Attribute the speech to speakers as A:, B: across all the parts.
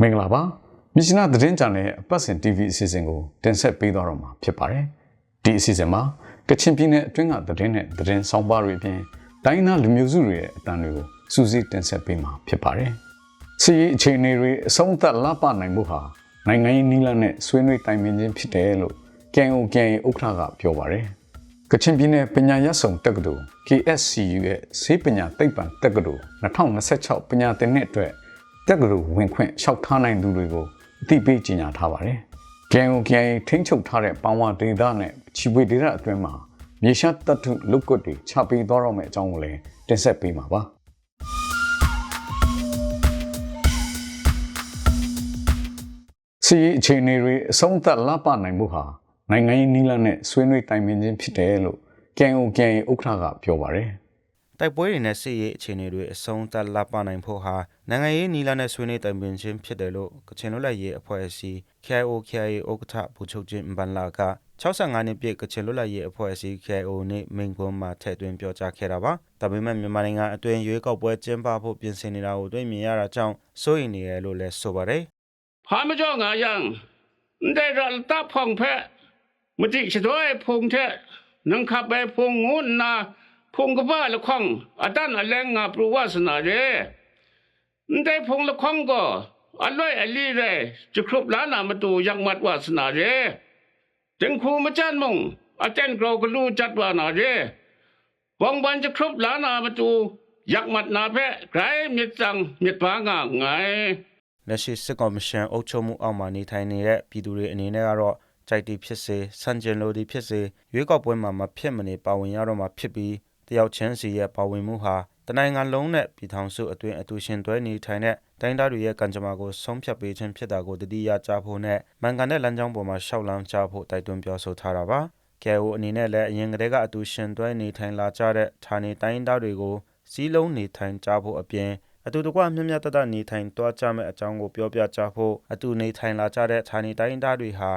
A: မင်္ဂလာပါမြစ်နာသတင်းချန်နယ်အပတ်စဉ် TV အစီအစဉ်ကိုတင်ဆက်ပေးသွားတော့မှာဖြစ်ပါတယ်ဒီအစီအစဉ်မှာကချင်ပြည်နယ်အတွင်းကသတင်းနဲ့သတင်းဆောင်ပါတွေအပြင်တိုင်းသားလူမျိုးစုတွေရဲ့အတန်တွေကိုစူးစီးတင်ဆက်ပေးမှာဖြစ်ပါတယ်စီရေးအခြေအနေတွေအဆုံးသတ်လပနိုင်မှုဟာနိုင်ငံရေးနည်းလမ်းနဲ့ဆွေးနွေးတိုင်ပင်ခြင်းဖြစ်တယ်လို့ KNO-KNA ဥက္ကဋ္ဌကပြောပါတယ်ကချင်ပြည်နယ်ပညာရပ်ဆောင်တက္ကသိုလ် KSCU ရဲ့ဆေးပညာသိပ္ပံတက္ကသိုလ်2026ပညာသင်နှစ်အတွက် တက္ကသိုလ်ဝင်ခွင့်လျှောက်ထားနိုင်သူတွေကိုအသိပေးကြေညာထားပါတယ်။ KNOKI ထိန်းချုပ်ထားတဲ့ပန်ဝါဒေသနဲ့ချီပွေဒေသအတွင်းမှာမြေရှားတတ်ထုလုတ်ကွက်တွေချပေးသွားတော့မယ့်အကြောင်းကိုလည်းတင်ဆက်ပေးမှာပါ။စီရေးအခြေအနေတွေအဆုံးသတ်လပနိုင်မှုဟာနိုင်ငံရေးနည်းလမ်းနဲ့ဆွေးနွေးတိုင်ပင်ခြင်းဖြစ်တယ်လို့ KNOKI ဥက္ကဋ္ဌကပြောပါတယ်။
B: တိုက်ပွဲတွေနဲ့စစ်ရေးအခြေအနေတွေအဆုံးသတ်လပနိုင်ဖို့ဟာနိုင်ငံရေးနီလာနဲ့ဆွေးနွေးတိုင်ပင်ခြင်းဖြစ်တယ်လို့ကချင်လွတ်လပ်ရေးအဖွဲ့အစည်း KIO KIA ဥက္ကဋ္ဌဘူချုပ်ချင်းဗန်လာက65နှစ်ပြည့်ကချင်လွတ်လပ်ရေးအဖွဲ့အစည်း KIO နဲ့မိန်ကွန်းမှာထည့်သွင်းပြောကြားခဲ့တာပါ။ဒါပေမဲ့မြန်မာနိုင်ငံအတွင်းရွေးကောက်ပွဲကျင်းပဖို့ပြင်ဆင်နေတာကိုတွေ့မြင်ရတာကြောင့်စိုးရိမ်နေတယ်လို့လည်းဆိုပါတယ်။
C: พาไม่จ้องายังได้รัลตาพองแพะมติชดวยพงแทนังขับไปพงงูนา พงกบ้าละข้องอาตันอแรงงาปรูวาสนาเรได้พงละข้องก็อร่อยอลีเรจะครบล้านามาตูยังมัดวาสนาเรจึงครูมาจ้านมงอาจารย์กราวก็รู้จัดว่านาเรวังวันจะครบล้านามาตูยักมัดนาแพะไกรมิดจังมิดพางาไง
B: လက်ရှိစစ်ကောင်မရှင်အုပ်ချုပ်မှုအောက်မှာနေထိုင်နေတဲ့ပြည်သူတွေအနေနဲ့ကတော့ကြိုက်တီဖြစ်စေစံကျင်လိုဒီဖြစ်စေရွေးကောက်ပွဲမှာမဖြစ်မနေပါဝင်ရတော့မှာဖြစ်ပြီး တယောက်ချင်းစီရဲ့ပါဝင်မှုဟာတနိုင်ငံလုံးနဲ့ပြည်ထောင်စုအတွင်းအတူရှင်တွဲနေထိုင်တဲ့တိုင်းသားတွေရဲ့ကံကြမ္မာကိုဆုံးဖြတ်ပေးခြင်းဖြစ်တာကိုတတိယကြားဖို့နဲ့မှန်ကန်တဲ့လမ်းကြောင်းပေါ်မှာရှောက်လန်းကြဖို့တိုက်တွန်းပြောဆိုထားတာပါ။ KO အနေနဲ့လည်းအရင်ကတည်းကအတူရှင်တွဲနေထိုင်လာကြတဲ့ဌာနေတိုင်းသားတွေကိုစီးလုံးနေထိုင်ကြဖို့အပြင်အတူတကွမြတ်မြတ်တတနေထိုင်တွားကြမဲ့အကြောင်းကိုပြောပြကြဖို့အတူနေထိုင်လာကြတဲ့ဌာနေတိုင်းသားတွေဟာ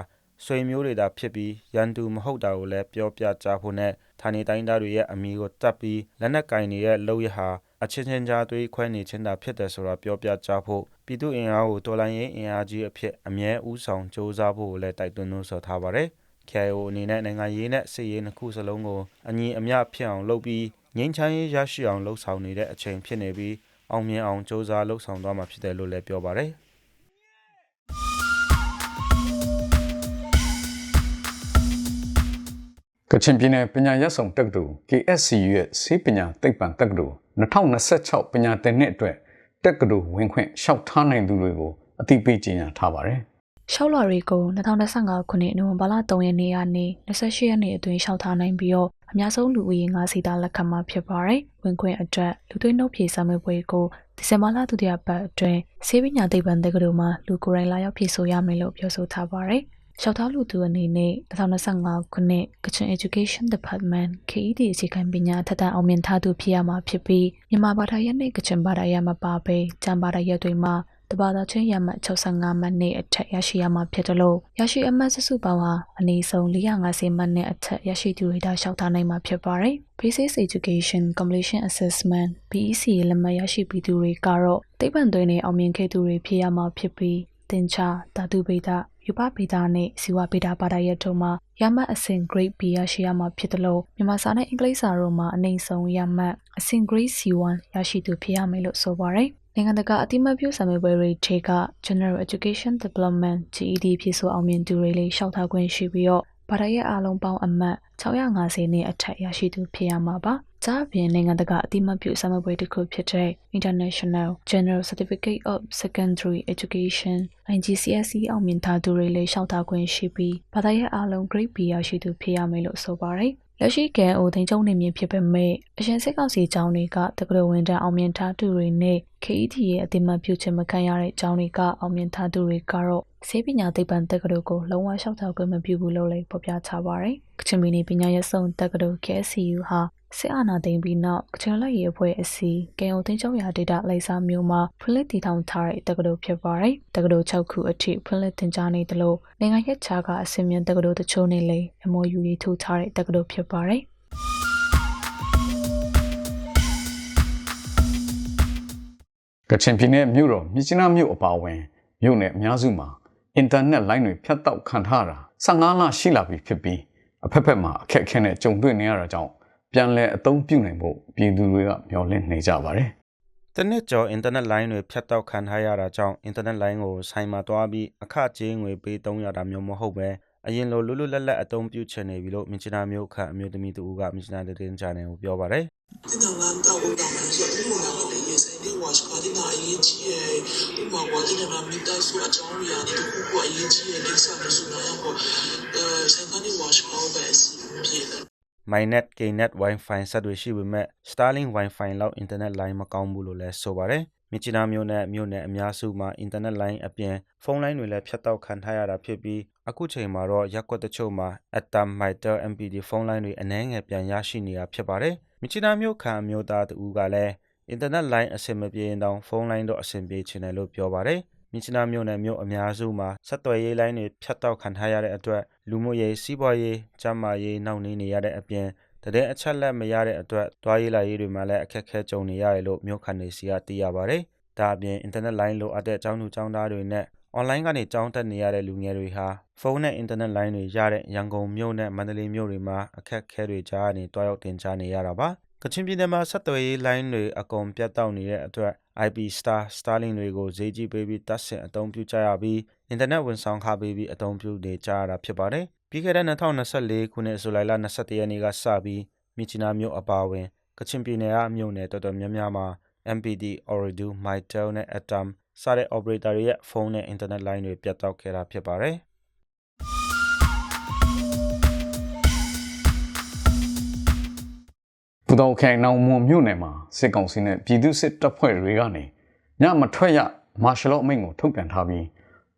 B: ဆွေမျိုးတွေသာဖြစ်ပြီးရန်သူမဟုတ်တာကိုလည်းပြောပြကြဖို့နဲ့ဌာနေတိုင်းသားတွေရဲ့အမိကိုတတ်ပြီးလက်နက်ကင်နေတဲ့လောက်ရဟာအချင်းချင်းကြားသွေးခွဲနေခြင်းသာဖြစ်တယ်ဆိုတာပြောပြကြဖို့ပြည်သူအင်အားကိုတော်လိုင်းရေးအင်အားကြီးအဖြစ်အမြဲဥဆောင်စ조사ဖို့လည်းတိုက်တွန်းလို့ဆိုထားပါတယ်။ KIO အနေနဲ့နိုင်ငံရေးနဲ့စစ်ရေးနှစ်ခုစလုံးကိုအညီအမျှဖြစ်အောင်လုပ်ပြီးငြိမ်းချမ်းရေးရရှိအောင်လှုံ့ဆော်နေတဲ့အချိန်ဖြစ်နေပြီးအောင်မြင်အောင်စ조사လှုံ့ဆော်သွားမှာဖြစ်တယ်လို့လည်းပြောပါတယ်။
A: ကချင်ပြည်နယ်ပညာရပ်ဆောင်တက္ကသိုလ် KSCU ရဲ့ဆေးပညာသိပ္ပံတက္ကသိုလ်2026ပညာသင်နှစ်အတွက်တက္ကသိုလ်ဝင်ခွင့်လျှောက်ထားနိုင်သူတွေကိုအသိပေးကြေညာထားပါတယ်။
D: ရှောက်လွှာတွေကို2025ခုနှစ်နိုဝင်ဘာလ3ရက်နေ့ကနေ28ရက်နေ့အတွင်းလျှောက်ထားနိုင်ပြီးတော့အများဆုံးလူဦးရေ9စီတာလက်ခံမှာဖြစ်ပါတယ်။ဝင်ခွင့်အတွက်လူသွေးနှုတ်ဖြေစာမေးပွဲကိုဒီဇင်ဘာလဒုတိယပတ်အတွင်းဆေးပညာသိပ္ပံတက္ကသိုလ်မှာလူကိုယ်တိုင်လာရောက်ဖြေဆိုရမယ်လို့ပြောဆိုထားပါတယ်။ လျှောက်ထားလူသူအနေနဲ့2025ခုနှစ်ကချင် Education Department KED အခြေခံပညာထက်သန်အောင်မြင်ထားသူဖြစ်ရမှာဖြစ်ပြီးမြန်မာဘာသာရပ်နဲ့ကချင်ဘာသာရပ်မပါဘဲကျမ်းဘာသာရပ်တွေမှာတဘာသာချင်းရမှတ်65မှတ်နဲ့အထက်ရရှိရမှာဖြစ်တယ်လို့ရရှိအမှတ်စုစုပေါင်းဟာအနည်းဆုံး450မှတ်နဲ့အထက်ရရှိသူတွေဒါလျှောက်ထားနိုင်မှာဖြစ်ပါတယ်။ Basic Education Completion Assessment BEC လက်မှတ်ရရှိပြီးသူတွေကတော့သိပ္ပံသွင်းနဲ့အောင်မြင်ခဲ့သူတွေဖြစ်ရမှာဖြစ်ပြီးသင်္ချာဓာတုဗေဒ ရူပဗေဒနဲ့ဇီဝဗေဒဘာသာရပ်တို့မှာရမှတ်အဆင့် Grade B ရရှိရမှာဖြစ်တယ်လို့မြန်မာစာနဲ့အင်္ဂလိပ်စာတို့မှာအနည်းဆုံးရမှတ်အဆင့် Grade C1 ရရှိသူဖြစ်ရမယ်လို့ဆိုပါတယ်။နိုင်ငံတကာအတိမတ်ပြုစာမေးပွဲတွေထဲက General Education Development GED ဖြစ်ဆိုအောင်မြင်သူတွေလေးရှောက်ထားခွင့်ရှိပြီးတော့ဘာသာရပ်အလုံးပေါင်းအမှတ်650နဲ့အထက်ရရှိသူဖြစ်ရမှာပါ။ ကြားပြင်နိုင်ငံတကာအတိမတ်ပြုစာမေးပွဲတစ်ခုဖြစ်တဲ့ International General Certificate of Secondary Education IGCSE အောင်မြင်ထားသူတွေလည်းရှောက်ထားခွင့်ရှိပြီးဘာသာရပ်အလုံး Grade B ရရှိသူဖြစ်ရမယ်လို့ဆိုပါတယ်။လက်ရှိကန်အိုသိန်းကျုံနေမြင့်ဖြစ်ပေမဲ့အရင်စစ်ကောင်စီကျောင်းတွေကတက္ကသိုလ်ဝင်တန်းအောင်မြင်ထားသူတွေနဲ့ KET ရဲ့အတိမတ်ပြုခြင်းမခံရတဲ့ကျောင်းတွေကအောင်မြင်ထားသူတွေကတော့ဆေးပညာသိပ္ပံတက္ကသိုလ်ကိုလုံးဝလျှောက်ထားခွင့်မပြုဘူးလို့လည်းဖော်ပြထားပါတယ်။ကချင်ပြည်နယ်ပညာရေးဆောင်တက္ကသိုလ် KSCU ဟာ စစ်အာဏာသိမ်းပြီးနောက်ကချင်လက်ရေးအဖွဲ့အစည်းကေယုံသိန်းကျောင်းရာဒေတာလိုက်စားမျိုးမှာဖွင့်လှစ်တည်ထောင်ထားတဲ့တက္ကသိုလ်ဖြစ်ပါတယ်။တက္ကသိုလ်6ခုအထိဖွင့်လှစ်တင်ကြားနေတယ်လို့နိုင်ငံရေးခြားကအစင်မြင့်တက္ကသိုလ်တချို့နဲ့လည်း MOU ရေးထိုးထားတဲ့တက္ကသိုလ်ဖြစ်ပါတယ်။
A: ကချင်ပြည်နယ်မြို့တော်မြစ်ကြီးနားမြို့အပါအဝင်မြို့နယ်အများစုမှာအင်တာနက်လိုင်းတွေဖြတ်တောက်ခံထားတာ15လရှိလာပြီဖြစ်ပြီးအဖက်ဖက်မှာအခက်အခဲနဲ့ကြုံတွေ့နေရတာကြောင့် ပြန်လည်အသုံးပြုနိုင်ဖို့ပြည်သူတွေကမျှော်လင့်နေကြပါတယ်
B: တနစ်ကျော်အင်တာနက်လိုင်းတွေဖြတ်တောက်ခံထားရတာကြောင့်အင်တာနက်လိုင်းကိုဆိုင်မှာတွားပြီးအခကြေးငွေပေး300တာမျိုးမဟုတ်ပဲအရင်လိုလွတ်လွတ်လပ်လပ်အသုံးပြုချင်နေပြီလို့မြချနာမျိုးခန့်အမျိုးသမီးတူကမြချနာတဲ့တင်ချန်နယ်ကိုပြောပါတယ်
E: ဒီတော့လမ်းတော့ဘုရားမှာဆိုပြီးတော့လည်းရေးဆိုင်လေးဝါရှ်ကာဒီနာအရေးကြီးရဲ့ဥပမာဝါဒီနာမိသားစုအကြောင်းအရာတွေတခုခုအရေးကြီးရဲ့လိမ့်စာလို့ဆိုတော့အဲဆိုင်ကနေဝါရှ်ကာပဲအစီအပြေတယ်
B: MyNet, Knet, Wi-Fi ဆက်တွေရှိပေမဲ့ Starlink Wi-Fi လောက်အင်တာနက်လိုင်းမကောင်းဘူးလို့လည်းဆိုပါတယ်။မြစ်ချနာမျိုးနဲ့မြို့နယ်အများစုမှာအင်တာနက်လိုင်းအပြင်ဖုန်းလိုင်းတွေလည်းဖြတ်တောက်ခံထားရတာဖြစ်ပြီးအခုချိန်မှာတော့ရက်ကွက်တချို့မှာ Atom, Mitel, MPD ဖုန်းလိုင်းတွေအနှဲငယ်ပြန်ရရှိနေတာဖြစ်ပါတယ်။မြစ်ချနာမျိုးခံအမျိုးသားတူကလည်းအင်တာနက်လိုင်းအဆင်မပြေရင်တောင်ဖုန်းလိုင်းတော့အဆင်ပြေချင်တယ်လို့ပြောပါတယ်။ မြစ်ချနာမျိုးနဲ့မြို့အများစုမှာဆက်သွယ်ရေးလိုင်းတွေဖြတ်တောက်ခံထားရတဲ့အတွက်လူမှုရေးစီးပွားရေးကျန်းမာရေးနှောင့်နှေးနေရတဲ့အပြင်တတဲ့အချက်လက်မရတဲ့အတွက်တွားရေးလာရေးတွေမှာလည်းအခက်အခဲကြုံနေရတယ်လို့မြို့ခံတွေစီကသိရပါတယ်။ဒါအပြင်အင်တာနက်လိုင်းလိုအပ်တဲ့အကြောင်းသူကျောင်းသားတွေနဲ့အွန်လိုင်းကနေကျောင်းတက်နေရတဲ့လူငယ်တွေဟာဖုန်းနဲ့အင်တာနက်လိုင်းတွေရတဲ့ရန်ကုန်မြို့နဲ့မန္တလေးမြို့တွေမှာအခက်အခဲတွေကြားကနေတွားရောက်တင်ကြားနေရတာပါ။ ကချင်ပြည်နယ်မှာဆက်သွယ်ရေးလိုင်းတွေအကုန်ပြတ်တောက်နေတဲ့အတွက် IP Star Starlink တွေကိုဈေးကြီးပေးပြီးတပ်ဆင်အသုံးပြုကြရပြီးအင်တာနက်ဝန်ဆောင်ခပေးပြီးအသုံးပြုနေကြရတာဖြစ်ပါတယ်။ပြီးခဲ့တဲ့2024ခုနှစ်ဇူလိုင်လ22ရက်နေ့ကစပြီးမြစ်ချနာမြို့အပါအဝင်ကချင်ပြည်နယ်ကမြို့နယ်တော်တော်များများမှာ MPD, Ooredoo, Mytel နဲ့ Atom စတဲ့ operator တွေရဲ့ဖုန်းနဲ့အင်တာနက်လိုင်းတွေပြတ်တောက်ခဲ့တာဖြစ်ပါတယ်။
A: ပူတော်ခိုင်နောင်မွန်မြို့နယ်မှာစစ်ကောင်စီနဲ့ပြည်သူစစ်တပ်ဖွဲ့တွေကနေညမထွက်ရမာရှယ်လော့အမိန့်ကိုထုတ်ပြန်ထားပြီး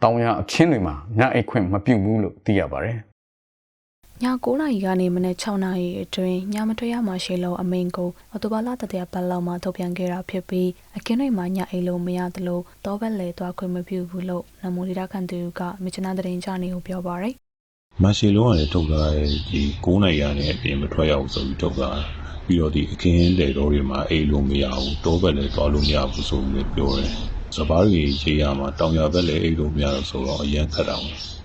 A: တောင်ရအခင်းတွေမှာညအိတ်ခွင့်မပြုဘူးလို့သိရပါတယ်။
D: ည9နာရီကနေမနက်6နာရီအတွင်းညမထွက်ရမှာရှေလောအမိန်ကိုအော်တိုဘာလတတရပတ်လောက်မှာထုတ်ပြန်ခဲ့တာဖြစ်ပြီးအခင်းတွေမှာညအိမ်လုံးမရသလိုတောဘက်လေသွားခွင့်မပြုဘူးလို့နမိုလီဒါကန်တူကမြချနာသတင်းချနေကိုပြောပါရယ်
F: မရှေလုံးကလည်းထုတ်လာတယ်ဒီ9နိုင်ရနဲ့အပြင်မထွက်ရအောင်ဆိုပြီးထုတ်လာ ပြီးတော့ဒီအခင်းတဲ့တော်တွေမှာအိမ်လုံးမရဘူးတောဘက်လည်းသွားလို့မရဘူးဆိုပြီးပြောတယ်စပားတွေရေးရမှာတောင်ရဘက်လည်းအိမ်လုံးမရတော့ဆိုတော့အရန်ခတ်တာပေါ့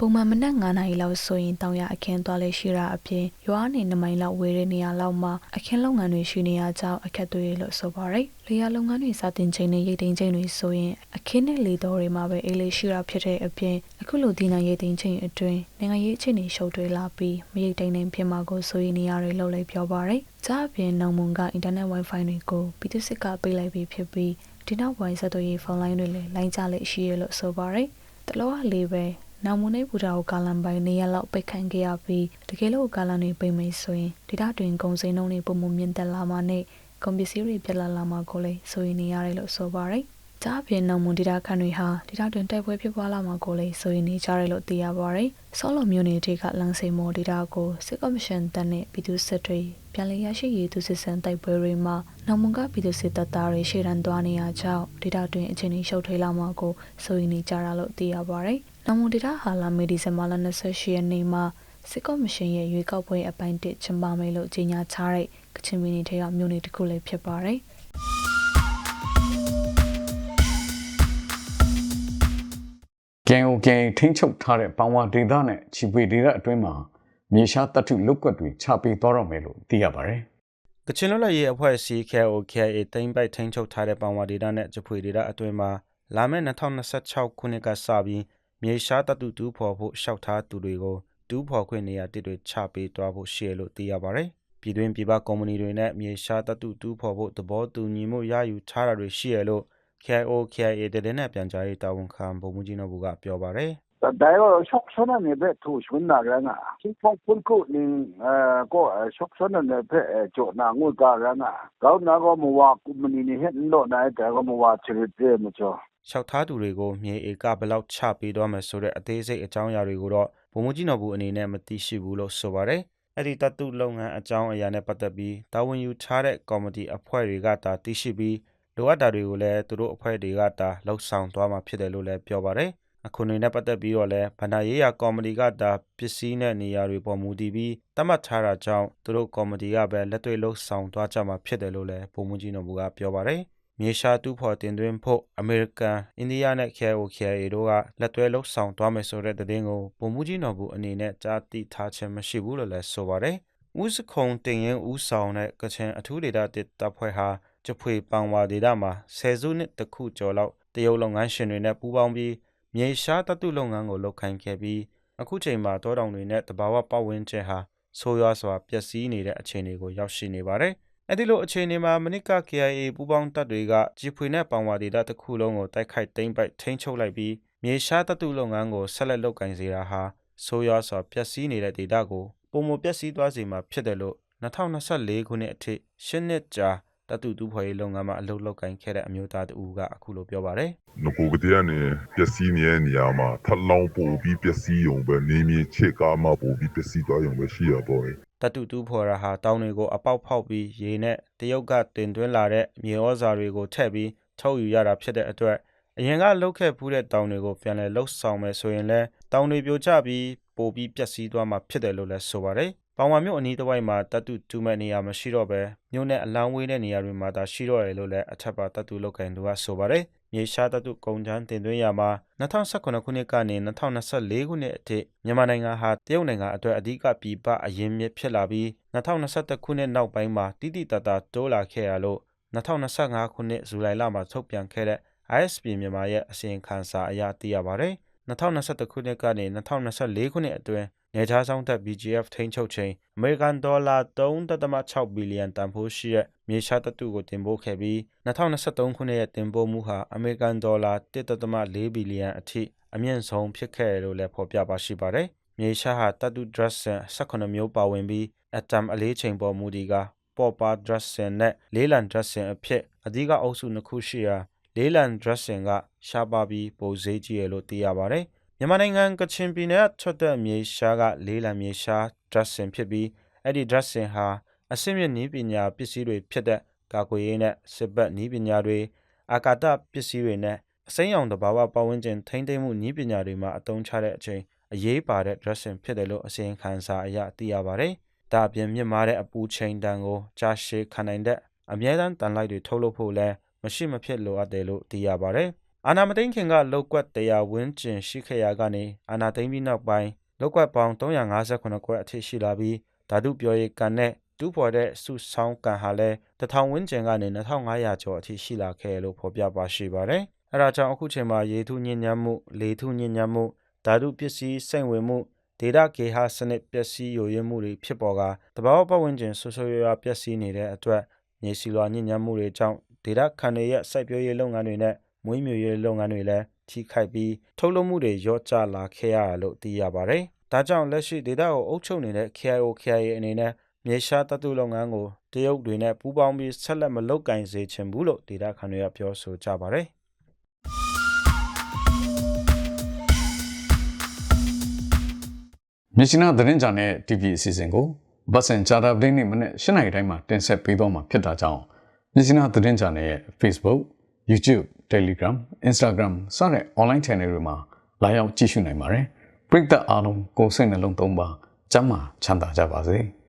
D: ပုံမှန်မနက်9နာရီလောက်ဆိုရင်တောင်ရအခင်းသွားလေရှိတာအပြင်ရွာနေ2မိုင်လောက်ဝေးတဲ့နေရာလောက်မှာအခင်းလုပ်ငန်းတွေရှိနေရကြောင်းအခက်တွေလို့ဆိုပါရယ်လေယာလုပ်ငန်းတွေစတင်ချိန်နဲ့ရိတ်သိမ်းချိန်တွေဆိုရင်အခင်းနဲ့လေတော်တွေမှာပဲအေးလေးရှိတာဖြစ်တဲ့အပြင်အခုလိုဒီနိုင်ရိတ်သိမ်းချိန်အတွင်းနိုင်ငံရေးအခြေအနေရှုပ်ထွေးလာပြီးမရိတ်သိမ်းနိုင်ဖြစ်မှာကိုဆိုရင်နေရတယ်လို့လည်းပြောပါရယ်။ကြားအပြင်နောင်မွန်ကအင်တာနက် Wi-Fi တွေကိုပြည်သူစစ်ကပေးလိုက်ပြီးဖြစ်ပြီးဒီနောက်ဝိုင်းဆက်သွယ်ရေးဖုန်းလိုင်းတွေလည်းလိုင်းချလက်ရှိရလို့ဆိုပါရယ်။တလောကလေးပဲ နောင်မွန်နဲ့ဘူတာကိုကာလန်ပိုင်းနေရလောက်ပိတ်ခံခဲ့ရပြီးတကယ်လို့ကာလန်တွေပိတ်မိဆိုရင်ဒေတာတွင်ကုန်စိမ်းနှုန်းတွေပုံမှန်မြင့်တက်လာမှနဲ့ကုန်ပစ္စည်းတွေပြက်လာလာမှကိုလည်းဆိုရင်နေရတယ်လို့ဆိုပါရယ်။ ကြားပြင်နောင်မွန်ဒေတာခန့်တွေဟာဒေတာတွင်တိုက်ပွဲဖြစ်ပွားလာမှကိုလည်းဆိုရင်နေကြတယ်လို့သိရပါရယ်။ဆောလော်မျိုးနေတဲ့ကလန်စိန်မော်ဒေတာကိုစစ်ကော်မရှင်တပ်နဲ့ပြည်သူစစ်တွေပြန်လည်ရရှိရေးသူစစ်စံတိုက်ပွဲတွေမှာနောင်မွန်ကပြည်သူစစ်တပ်သားတွေရှေ့တန်းသွားနေရကြောင်းဒေတာတွင်အခြေအနေရှုပ်ထွေးလာမှကိုဆိုရင်နေကြတာလို့သိရပါရယ်။နောင်မွန်ဒေတာဟာလာမေဒီဇင်ဘာလ28ရက်နေ့မှာစစ်ကော်မရှင်ရဲ့ရွေးကောက်ပွဲအပိုင်းတစ်ချင်ပါမယ်လို့ကြေညာချတဲ့ကချင်ပြည်နယ်ထဲကမြို့နယ်တစ်ခုလည်းဖြစ်ပါတယ်။
A: ကင်အိုကင်ထိန်းချုပ်ထားတဲ့ပောင်ဝါဒေသနဲ့ချီပွေဒေသအတွင်းမှာမြေရှားတပ်ထုလုတ်ကွက်တွေချပေးသွားတော့မယ်လို့သိရပါတယ်
B: ကချင်လွတ်လပ်ရေးအဖွဲ့အစည်း KOKA တိမ့်ပိုက်ထိန်းချုပ်ထားတဲ့ပောင်ဝါဒေတာနဲ့ဂျဖွေဒေတာအတွင်းမှာလာမယ့်2026ခုနှစ်ကစပြီးမြေရှားတပ်တုတူးဖော်ဖို့ရှောက်ထားသူတွေကိုတူးဖော်ခွင့်နေရာတစ်တွေချပေးသွားဖို့ရှိရလို့သိရပါတယ်။ပြည်တွင်းပြည်ပကုမ္ပဏီတွေနဲ့မြေရှားတပ်တုတူးဖော်ဖို့သဘောတူညီမှုရယူထားတာတွေရှိရလို့ KOKA တတဲ့နဲ့ပြန်ကြားရေးတာဝန်ခံဗိုလ်မှူးကြီးနော်ဘူကပြောပါတယ်။
G: ဒါရောရှောက်ဆွမ်းနေပဲသူဆွမ်းနာရငါချင်းဖုန်ဖုန်ကိုနင်းအဲကိုရှောက်ဆွမ်းနေပဲကြောနာငွေကရငါကောင်းနာကမဝကုမနီနေဟက်တော့နိုင်တယ်ကမဝချရတဲ့မချော
B: လျှောက်ထားသူတွေကိုမြေဧကဘယ်လောက်ချပေးသွားမယ်ဆိုတဲ့အသေးစိတ်အကြောင်းအရာတွေကိုတော့ဗိုလ်မှူးကြီးနော်ဘူးအနေနဲ့မသိရှိဘူးလို့ဆိုပါတယ်။အဲ့ဒီတတုလုပ်ငန်းအကြောင်းအရာနဲ့ပတ်သက်ပြီးတာဝန်ယူထားတဲ့ကော်မတီအဖွဲ့တွေကတာသိရှိပြီး လိုအပ်တာတွေကိုလည်းသူတို့အဖွဲ့တွေကတာလှုပ်ဆောင်သွားမှာဖြစ်တယ်လို့လည်းပြောပါတယ်။အခုနေနဲ့ပတ်သက်ပြီးတော့လည်းဗန္ဒာရေးရာကော်မတီကတာပစ္စည်းနဲ့နေရာတွေပေါ်မူတည်ပြီးတတ်မှတ်ထားတာကြောင့်သူတို့ကော်မတီကပဲလက်တွေ့လှုပ်ဆောင်သွားကြမှာဖြစ်တယ်လို့လည်းဗိုလ်မှူးကြီးနော်ဘူးကပြောပါတယ်။မြေရှားတူဖော်တင်သွင်းဖို့အမေရိကန်အိန္ဒိယနဲ့ KIO KIA တို့ကလက်တွဲလှုပ်ဆောင်သွားမယ်ဆိုတဲ့သတင်းကိုပုံမှုကြီးတော်ဘူးအနေနဲ့ကြားသိထားခြင်းမရှိဘူးလို့လည်းဆိုပါတယ်။ဦးစခုံတင်ရင်ဦးဆောင်တဲ့ကချင်အထူးဒေတာတစ်တပ်ဖွဲ့ဟာ ကျဖွေပန်ဝါဒေတာမှာဆယ်စုနှစ်တစ်ခုကျော်လောက်တရုတ်လုပ်ငန်းရှင်တွေနဲ့ပူးပေါင်းပြီးမြေရှားတတုလုပ်ငန်းကိုလုပ်ခိုင်းခဲ့ပြီးအခုချိန်မှာတောတောင်တွေနဲ့တဘာဝပတ်ဝန်းကျင်ဟာဆိုးရွားစွာပျက်စီးနေတဲ့အခြေအနေကိုရောက်ရှိနေပါတယ်။အဲဒီလိုအခြေအနေမှာမနစ်က KIA ပူးပေါင်းတပ်တွေကဂျီဖွေနဲ့ပန်ဝါဒေတာတစ်ခုလုံးကိုတိုက်ခိုက်သိမ်းပိုက်ထိန်းချုပ်လိုက်ပြီးမြေရှားတတုလုပ်ငန်းကိုဆက်လက်လုပ်ကိုင်စေတာဟာဆိုးရွားစွာပျက်စီးနေတဲ့ဒေတာကိုပုံမပျက်စီးသွားစေမှာဖြစ်တယ်လို့2024ခုနှစ်အထိရှင်းနှစ်ကြာ တတုတူဖွေလုပ်ငန်းမှာအလုပ်လုပ်ကိုင်ခဲ့တဲ့အမျိုးသားတဦးကအခုလိုပြောပါတယ်
H: ငကိုကတည်းကနေပျက်စီးနေတဲ့နေရာမှာထပ်လောင်းပို့ပြီးပျက်စီးရုံပဲနေမြေချစ်ကားမှပို့ပြီးပျက်စီးသွားရုံပဲရှိရတော့တယ်
B: တတုတူဖော်ရာဟာတောင်းတွေကိုအပေါက်ဖောက်ပြီးရေနဲ့တရုတ်ကတင်သွင်းလာတဲ့မြေဩဇာတွေကိုထည့်ပြီးထုတ်ယူရတာဖြစ်တဲ့အတွက်အရင်ကလှုပ်ခဲ့ဖူးတဲ့တောင်းတွေကိုပြန်လည်လှုပ်ဆောင်မယ်ဆိုရင်လည်းတောင်းတွေပြိုကျပြီးပိုပြီးပျက်စီးသွားမှာဖြစ်တယ်လို့လည်းဆိုပါတယ်။ ပေါင်ဝါမြို့အနီးတစ်ဝိုက်မှာတတုတူမဲ့နေရာမရှိတော့ပဲမြို့နဲ့အလောင်းဝေးတဲ့နေရာတွေမှာသာရှိတော့တယ်လို့လည်းအထက်ပါတတုလောက်ကန်သူကဆိုပါတယ်။မြေရှားတတုကုန်ချမ်းတင်သွင်းရာမှာ2018ခုနှစ်ကနေ2024ခုနှစ်အထိမြန်မာနိုင်ငံဟာတရုတ်နိုင်ငံအတွက်အဓိကပြည်ပအရင်မြစ်ဖြစ်လာပြီး2021ခုနှစ်နောက်ပိုင်းမှာတိတိတတ်တာတိုးလာခဲ့ရလို့2025ခုနှစ်ဇူလိုင်လမှာထုတ်ပြန်ခဲ့တဲ့ ISP မြန်မာရဲ့အစီရင်ခံစာအရသိရပါတယ်။2021ခုနှစ်ကနေ2024ခုနှစ်အတွင်း နေခြားဆောင်သက် BGF ထိန်းချုပ်ချိန်အမေရိကန်ဒေါ်လာ3.6ဘီလီယံတန်ဖိုးရှိတဲ့မြေရှားတတုကိုတင်ပို့ခဲ့ပြီး2023ခုနှစ်ရဲ့တင်ပို့မှုဟာအမေရိကန်ဒေါ်လာ1.4ဘီလီယံအထိအမြင့်ဆုံးဖြစ်ခဲ့တယ်လို့လည်းဖော်ပြပါရှိပါတယ်။မြေရှားဟာတတု dress 18မျိုးပါဝင်ပြီး atom အလေးချိန်ပေါ်မူတည်ကပေါ်ပါ dressing နဲ့လေးလံ dressing အဖြစ်အဓိကအုပ်စုနှစ်ခုရှိရာလေးလံ dressing ကရှားပါပြီးပိုဈေးကြီးရလို့သိရပါတယ်။ မြန်မာနိုင်ငံကချင်ပြည်နယ်ကထွက်တဲ့မြေရှားကလေးလံမြေရှား dressing ဖြစ်ပြီးအဲ့ဒီ dressing ဟာအစစ်မြစ်နည်းပညာပစ္စည်းတွေဖြစ်တဲ့ကာကွယ်ရေးနဲ့စစ်ဘက်နည်းပညာတွေအာကာသပစ္စည်းတွေနဲ့အစိမ်းရောင်တဘာဝပတ်ဝန်းကျင်ထိမ့်သိမ်းမှုနည်းပညာတွေမှာအသုံးချတဲ့အချိန်အရေးပါတဲ့ dressing ဖြစ်တယ်လို့အစီရင်ခံစာအရသိရပါတယ်။ဒါအပြင်မြင့်မားတဲ့အပူချိန်တန်ကိုကြားရှည်ခံနိုင်တဲ့အမြဲတမ်းတန်လိုက်တွေထုတ်လုပ်ဖို့လည်းမရှိမဖြစ်လိုအပ်တယ်လို့သိရပါတယ်။ အာနာမသိန်းခင်ကလောက်ကွက်တရားဝန်းကျင်ရှိခဲ့ရာကနေအာနာသိန်းပြီးနောက်ပိုင်းလောက်ကွက်ပေါင်း358ကွက်အထိရှိလာပြီးဓာတုပြောရေးကန်နဲ့တူးဖော်တဲ့စုဆောင်းကန်ဟာလည်းတထောင်ဝန်းကျင်ကနေ2500ကျော်အထိရှိလာခဲ့လို့ဖော်ပြပါရှိပါတယ်။အဲဒါကြောင့်အခုချိန်မှာရေထုညဉ့်ညမ်းမှုလေထုညဉ့်ညမ်းမှုဓာတုပစ္စည်းစိမ့်ဝင်မှုဒေတာကေဟာစနစ်ပျက်စီးယိုယွင်းမှုတွေဖြစ်ပေါ်ကတဘာဝပတ်ဝန်းကျင်ဆွဆွရွာရွာပျက်စီးနေတဲ့အတွက်မြေစီလွာညဉ့်ညမ်းမှုတွေကြောင့်ဒေတာခန္ဓာရဲ့စိုက်ပျိုးရေးလုပ်ငန်းတွေနဲ့ မွေးမြူရေးလုပ်ငန်းတွေလည်းထိခိုက်ပြီးထုတ်လုပ်မှုတွေရော့ကျလာခဲ့ရလို့သိရပါတယ်။ဒါကြောင့်လက်ရှိဒေတာကိုအုပ်ချုပ်နေတဲ့ KIO KIA အနေနဲ့မြေရှားတတုလုပ်ငန်းကိုတရုတ်တွေနဲ့ပူးပေါင်းပြီးဆက်လက်မလုပ်ကင်စေချင်ဘူးလို့ဒေတာခန်တွေကပြောဆိုကြပါတယ်။
A: မြစ်ရှင်နာသတင်းကြံတဲ့ TV အစီအစဉ်ကိုဘတ်စင်ဂျာတာပဒင်းနေ့မနေ့၈နိုင်တိုင်းမှာတင်ဆက်ပေးသွားမှာဖြစ်တာကြောင့်မြစ်ရှင်နာသတင်းကြံတဲ့ Facebook, YouTube, Telegram, Instagram စတဲ့ online channel တွေမှာလာရောက်ကြည့်ရှုနိုင်ပါတယ်။ပရိသတ်အားလုံးကိုယ်စိတ်နှလုံးသုံးပါကျမ်းမာချမ်းသာကြပါစေ။